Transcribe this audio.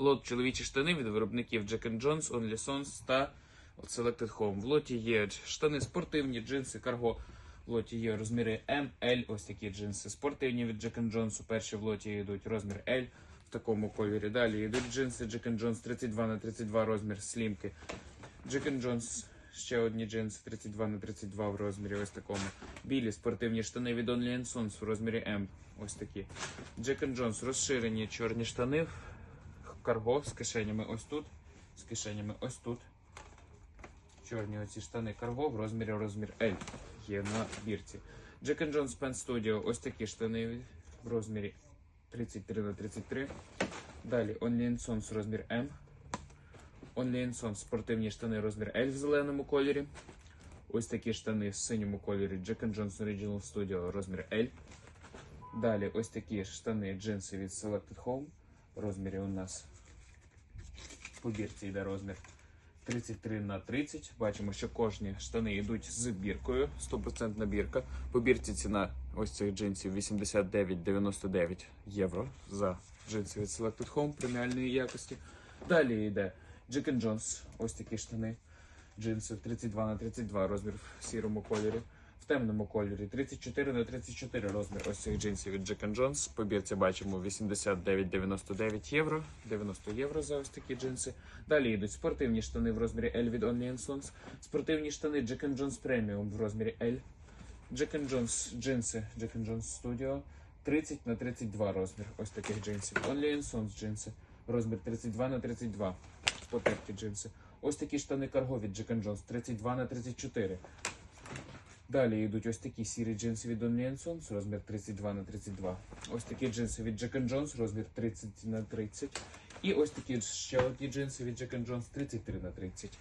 Лот чоловічі штани від виробників Jack Jones, Only Sons та Selected Home. В лоті є штани спортивні, джинси, карго. В лоті є розміри М, L, ось такі джинси спортивні від Jack Jones. Перші в лоті йдуть розмір L в такому кольорі. Далі йдуть джинси Jack Jones 32 на 32 розмір слімки. Jack Jones ще одні джинси 32 на 32 в розмірі ось такому. Білі спортивні штани від Only Sons в розмірі М. Ось такі. Jack Jones розширені чорні штани. Карго з кишенями ось тут. З кишенями ось тут. Чорні оці штани карго в розмірі розмір L. Є на бірці. Jack Jones Pen Studio. Ось такі штани в розмірі 33 на 33. Далі Only Sons розмір М. Only Sons спортивні штани розмір L в зеленому кольорі. Ось такі штани в синьому кольорі Jack and Jones Original Studio розмір L. Далі ось такі штани джинси від Selected Home. В розмірі у нас по бірці йде розмір 33 на 30. Бачимо, що кожні штани йдуть з біркою, 100% бірка. По бірці ціна ось цих джинсів 89,99 євро за джинси від Selected Home преміальної якості. Далі йде Jack Jones, ось такі штани. Джинси 32 на 32 розмір в сірому кольорі. В темному кольорі 34 на 34 розмір ось цих джинсів від Jack Jones. По бірці бачимо 89,99 євро. 90 євро за ось такі джинси. Далі йдуть спортивні штани в розмірі L від Only Sons. Спортивні штани Jack Jones Premium в розмірі L. Jack Jones джинси Jack Jones Studio 30 на 32 розмір ось таких джинсів. Only Sons джинси. Розмір 32 на 32. Потерті джинси. Ось такі штани карго від Jack Jones 32 на 34. Далі йдуть ось такі сірі джинси від Only Sons, розмір 32 на 32. Ось такі джинси від Jack Jones, розмір 30 на 30. І ось такі ще одні джинси від Jack Jones 33 на 30.